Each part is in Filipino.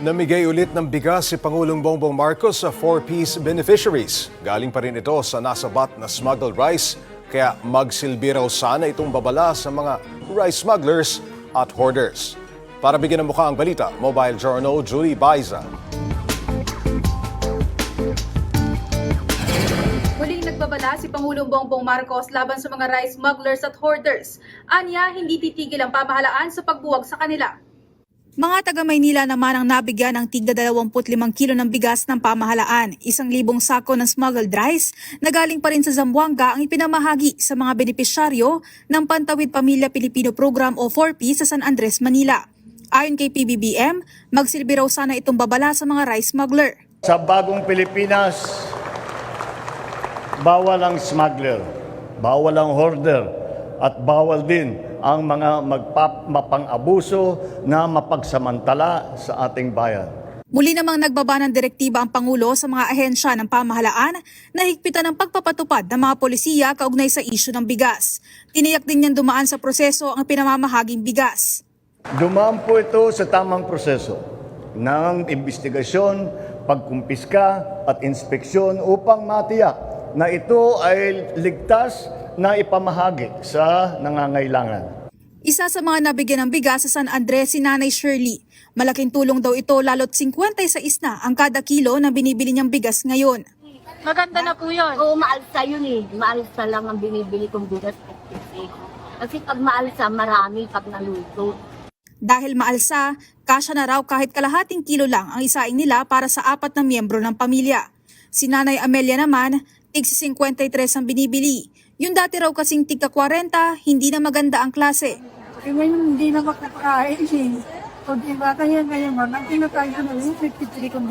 Namigay ulit ng bigas si Pangulong Bongbong Marcos sa four-piece beneficiaries. Galing pa rin ito sa nasabat na smuggled rice, kaya magsilbi raw sana itong babala sa mga rice smugglers at hoarders. Para bigyan ng mukha ang balita, Mobile Journal Julie Baiza. Muling nagbabala si Pangulong Bongbong Marcos laban sa mga rice smugglers at hoarders. Anya, hindi titigil ang pamahalaan sa pagbuwag sa kanila. Mga taga Maynila naman ang nabigyan ng tigda 25 kilo ng bigas ng pamahalaan, isang libong sako ng smuggled rice na galing pa rin sa Zamboanga ang ipinamahagi sa mga benepisyaryo ng Pantawid Pamilya Pilipino Program o 4P sa San Andres, Manila. Ayon kay PBBM, magsilbi raw sana itong babala sa mga rice smuggler. Sa bagong Pilipinas, bawal ang smuggler, bawal ang hoarder, at bawal din ang mga magpap mapang-abuso na mapagsamantala sa ating bayan. Muli namang nagbaba ng direktiba ang Pangulo sa mga ahensya ng pamahalaan na higpitan ang pagpapatupad ng mga polisiya kaugnay sa isyu ng bigas. Tiniyak din niyang dumaan sa proseso ang pinamamahaging bigas. Dumaan po ito sa tamang proseso ng investigasyon, pagkumpiska at inspeksyon upang matiyak na ito ay ligtas na ipamahagi sa nangangailangan. Isa sa mga nabigyan ng bigas sa San Andres si Nanay Shirley. Malaking tulong daw ito lalo't 56 na ang kada kilo na binibili niyang bigas ngayon. Maganda na po yun. Oo, maalsa yun eh. Maalsa lang ang binibili kong bigas. Kasi pag maalsa, marami pag naluto. Dahil maalsa, kasya na raw kahit kalahating kilo lang ang isaing nila para sa apat na miyembro ng pamilya. Si Nanay Amelia naman, tig 53 ang binibili. Yung dati raw kasing tigka 40, hindi na maganda ang klase. Eh, ngayon hindi na makakain eh. O diba, kaya ngayon man, ang kinakain ko na yung 53 kong.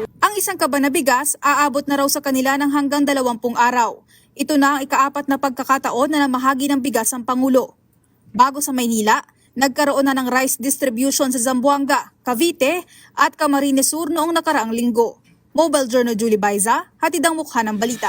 Ang isang kaba na bigas, aabot na raw sa kanila ng hanggang 20 araw. Ito na ang ikaapat na pagkakataon na namahagi ng bigas ang Pangulo. Bago sa Maynila, nagkaroon na ng rice distribution sa Zamboanga, Cavite at Camarines Sur noong nakaraang linggo. Mobile Journal Julie Baiza, hatid ang mukha ng balita.